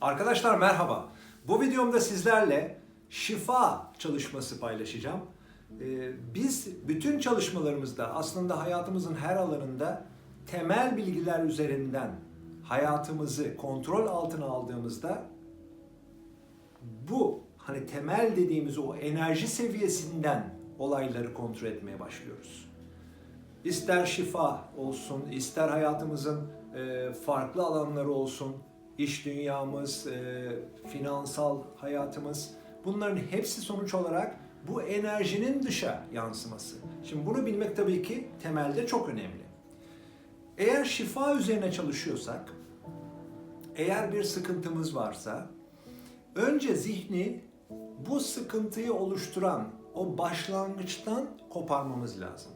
Arkadaşlar merhaba. Bu videomda sizlerle şifa çalışması paylaşacağım. Ee, Biz bütün çalışmalarımızda aslında hayatımızın her alanında temel bilgiler üzerinden hayatımızı kontrol altına aldığımızda bu hani temel dediğimiz o enerji seviyesinden olayları kontrol etmeye başlıyoruz. İster şifa olsun, ister hayatımızın e, farklı alanları olsun, iş dünyamız, e, finansal hayatımız, bunların hepsi sonuç olarak bu enerjinin dışa yansıması. Şimdi bunu bilmek tabii ki temelde çok önemli. Eğer şifa üzerine çalışıyorsak, eğer bir sıkıntımız varsa, önce zihni bu sıkıntıyı oluşturan o başlangıçtan koparmamız lazım.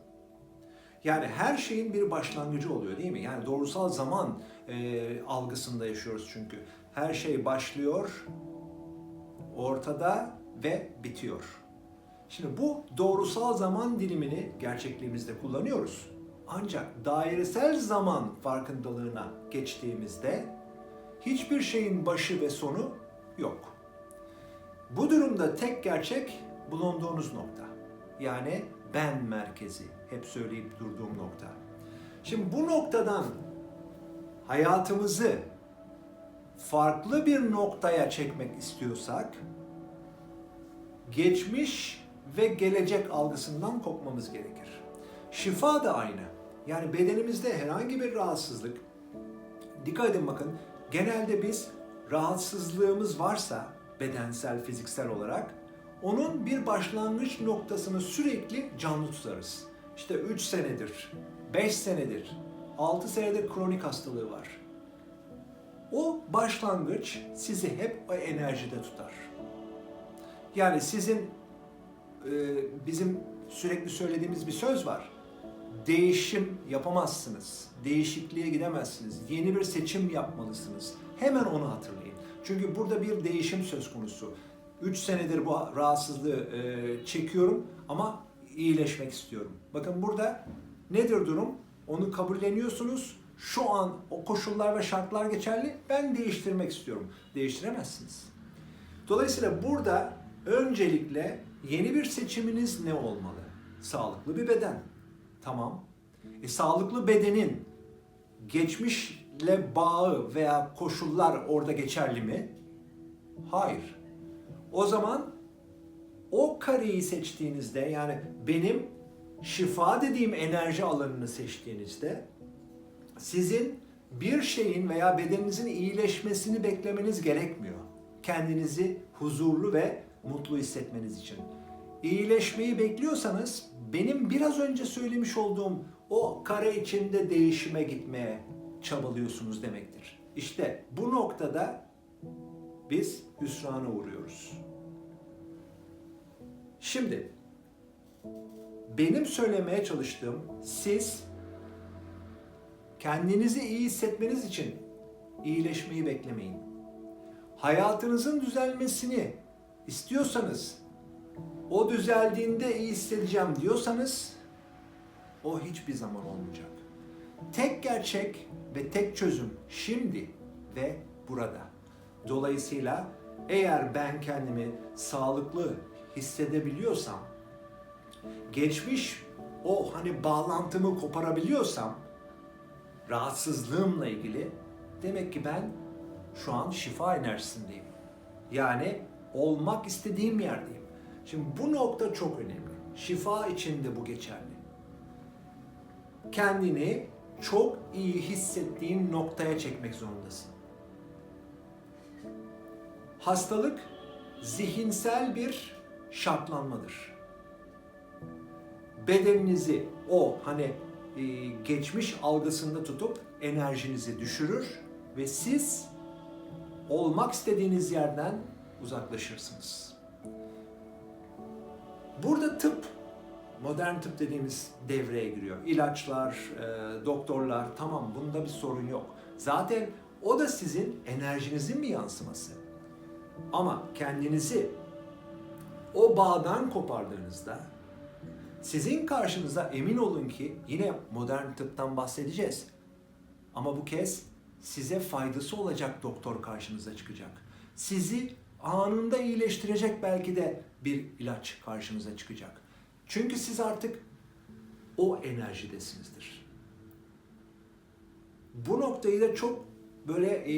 Yani her şeyin bir başlangıcı oluyor değil mi? Yani doğrusal zaman e, algısında yaşıyoruz çünkü. Her şey başlıyor, ortada ve bitiyor. Şimdi bu doğrusal zaman dilimini gerçekliğimizde kullanıyoruz. Ancak dairesel zaman farkındalığına geçtiğimizde hiçbir şeyin başı ve sonu yok. Bu durumda tek gerçek bulunduğunuz nokta. Yani ben merkezi. Hep söyleyip durduğum nokta. Şimdi bu noktadan hayatımızı farklı bir noktaya çekmek istiyorsak geçmiş ve gelecek algısından kopmamız gerekir. Şifa da aynı. Yani bedenimizde herhangi bir rahatsızlık dikkat edin bakın genelde biz rahatsızlığımız varsa bedensel, fiziksel olarak onun bir başlangıç noktasını sürekli canlı tutarız. İşte 3 senedir, 5 senedir, 6 senedir kronik hastalığı var. O başlangıç sizi hep o enerjide tutar. Yani sizin e, bizim sürekli söylediğimiz bir söz var. Değişim yapamazsınız. Değişikliğe gidemezsiniz. Yeni bir seçim yapmalısınız. Hemen onu hatırlayın. Çünkü burada bir değişim söz konusu. 3 senedir bu rahatsızlığı e, çekiyorum ama iyileşmek istiyorum. Bakın burada nedir durum? Onu kabulleniyorsunuz. Şu an o koşullar ve şartlar geçerli. Ben değiştirmek istiyorum. Değiştiremezsiniz. Dolayısıyla burada öncelikle yeni bir seçiminiz ne olmalı? Sağlıklı bir beden. Tamam. E, sağlıklı bedenin geçmişle bağı veya koşullar orada geçerli mi? Hayır. O zaman o kareyi seçtiğinizde yani benim şifa dediğim enerji alanını seçtiğinizde sizin bir şeyin veya bedeninizin iyileşmesini beklemeniz gerekmiyor. Kendinizi huzurlu ve mutlu hissetmeniz için. İyileşmeyi bekliyorsanız benim biraz önce söylemiş olduğum o kare içinde değişime gitmeye çabalıyorsunuz demektir. İşte bu noktada biz hüsrana uğruyoruz. Şimdi benim söylemeye çalıştığım siz kendinizi iyi hissetmeniz için iyileşmeyi beklemeyin. Hayatınızın düzelmesini istiyorsanız o düzeldiğinde iyi hissedeceğim diyorsanız o hiçbir zaman olmayacak. Tek gerçek ve tek çözüm şimdi ve burada. Dolayısıyla eğer ben kendimi sağlıklı hissedebiliyorsam, geçmiş o hani bağlantımı koparabiliyorsam, rahatsızlığımla ilgili demek ki ben şu an şifa enerjisindeyim. Yani olmak istediğim yerdeyim. Şimdi bu nokta çok önemli. Şifa için de bu geçerli. Kendini çok iyi hissettiğin noktaya çekmek zorundasın. Hastalık zihinsel bir şartlanmadır. Bedeninizi o hani e, geçmiş algısında tutup enerjinizi düşürür ve siz olmak istediğiniz yerden uzaklaşırsınız. Burada tıp, modern tıp dediğimiz devreye giriyor. İlaçlar, e, doktorlar tamam bunda bir sorun yok. Zaten o da sizin enerjinizin bir yansıması. Ama kendinizi o bağdan kopardığınızda sizin karşınıza emin olun ki yine modern tıptan bahsedeceğiz. Ama bu kez size faydası olacak doktor karşınıza çıkacak. Sizi anında iyileştirecek belki de bir ilaç karşınıza çıkacak. Çünkü siz artık o enerjidesinizdir. Bu noktayı da çok böyle e,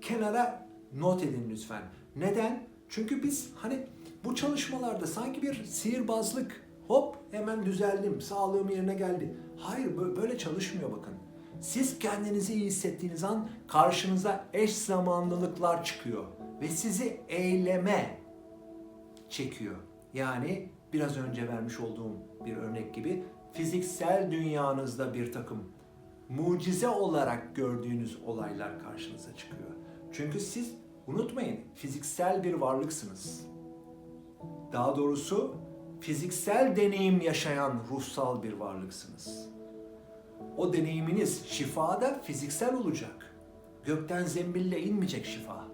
kenara not edin lütfen. Neden? Çünkü biz hani bu çalışmalarda sanki bir sihirbazlık hop hemen düzeldim, sağlığım yerine geldi. Hayır bö- böyle çalışmıyor bakın. Siz kendinizi iyi hissettiğiniz an karşınıza eş zamanlılıklar çıkıyor ve sizi eyleme çekiyor. Yani biraz önce vermiş olduğum bir örnek gibi fiziksel dünyanızda bir takım mucize olarak gördüğünüz olaylar karşınıza çıkıyor. Çünkü siz unutmayın fiziksel bir varlıksınız. Daha doğrusu fiziksel deneyim yaşayan ruhsal bir varlıksınız. O deneyiminiz şifada fiziksel olacak. Gökten zembille inmeyecek şifa.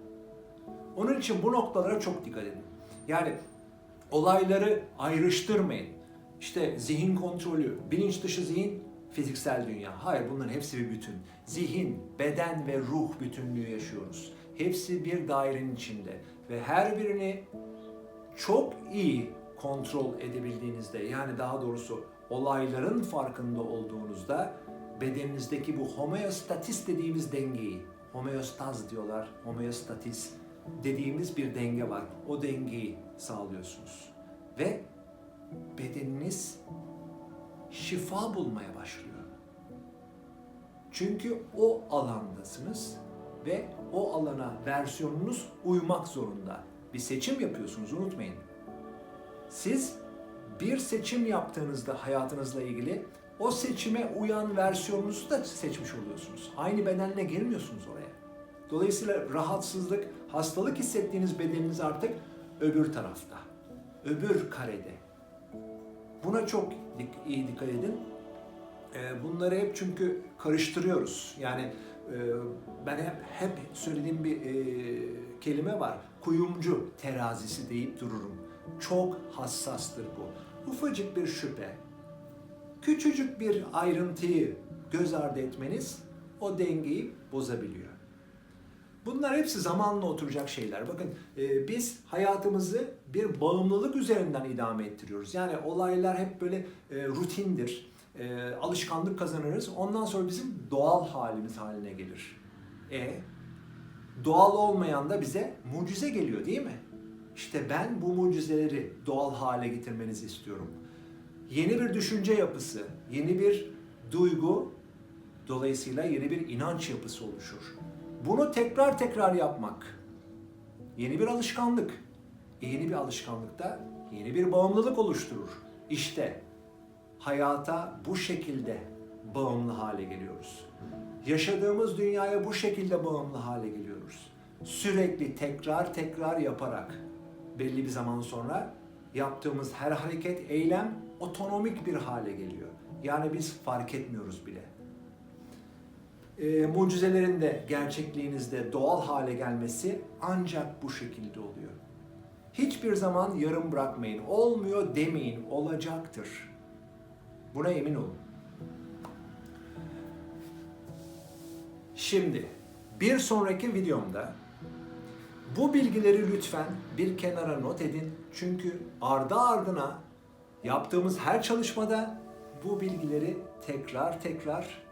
Onun için bu noktalara çok dikkat edin. Yani olayları ayrıştırmayın. İşte zihin kontrolü, bilinç dışı zihin, fiziksel dünya. Hayır bunların hepsi bir bütün. Zihin, beden ve ruh bütünlüğü yaşıyoruz. Hepsi bir dairenin içinde ve her birini çok iyi kontrol edebildiğinizde yani daha doğrusu olayların farkında olduğunuzda bedeninizdeki bu homeostatis dediğimiz dengeyi, homeostaz diyorlar, homeostatis dediğimiz bir denge var. O dengeyi sağlıyorsunuz. Ve bedeniniz şifa bulmaya başlıyor. Çünkü o alandasınız ve o alana versiyonunuz uymak zorunda. Bir seçim yapıyorsunuz unutmayın. Siz bir seçim yaptığınızda hayatınızla ilgili o seçime uyan versiyonunuzu da seçmiş oluyorsunuz. Aynı bedenle gelmiyorsunuz oraya. Dolayısıyla rahatsızlık, hastalık hissettiğiniz bedeniniz artık öbür tarafta. Öbür karede. Buna çok iyi dikkat edin. Ee, Bunları hep çünkü karıştırıyoruz. Yani ben hep hep söylediğim bir e, kelime var. Kuyumcu terazisi deyip dururum. Çok hassastır bu. Ufacık bir şüphe, küçücük bir ayrıntıyı göz ardı etmeniz o dengeyi bozabiliyor. Bunlar hepsi zamanla oturacak şeyler. Bakın e, biz hayatımızı bir bağımlılık üzerinden idame ettiriyoruz. Yani olaylar hep böyle e, rutindir. E, alışkanlık kazanırız. Ondan sonra bizim doğal halimiz haline gelir. E doğal olmayan da bize mucize geliyor değil mi? İşte ben bu mucizeleri doğal hale getirmenizi istiyorum. Yeni bir düşünce yapısı, yeni bir duygu, dolayısıyla yeni bir inanç yapısı oluşur. Bunu tekrar tekrar yapmak. Yeni bir alışkanlık. E, Yeni bir alışkanlıkta yeni bir bağımlılık oluşturur. İşte hayata bu şekilde bağımlı hale geliyoruz. Yaşadığımız dünyaya bu şekilde bağımlı hale geliyoruz. Sürekli tekrar tekrar yaparak belli bir zaman sonra yaptığımız her hareket, eylem otonomik bir hale geliyor. Yani biz fark etmiyoruz bile e, mucizelerin de gerçekliğinizde doğal hale gelmesi ancak bu şekilde oluyor. Hiçbir zaman yarım bırakmayın. Olmuyor demeyin. Olacaktır. Buna emin olun. Şimdi bir sonraki videomda bu bilgileri lütfen bir kenara not edin. Çünkü ardı ardına yaptığımız her çalışmada bu bilgileri tekrar tekrar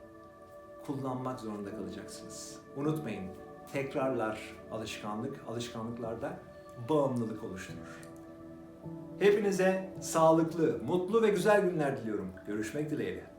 kullanmak zorunda kalacaksınız. Unutmayın, tekrarlar alışkanlık, alışkanlıklarda bağımlılık oluşturur. Hepinize sağlıklı, mutlu ve güzel günler diliyorum. Görüşmek dileğiyle.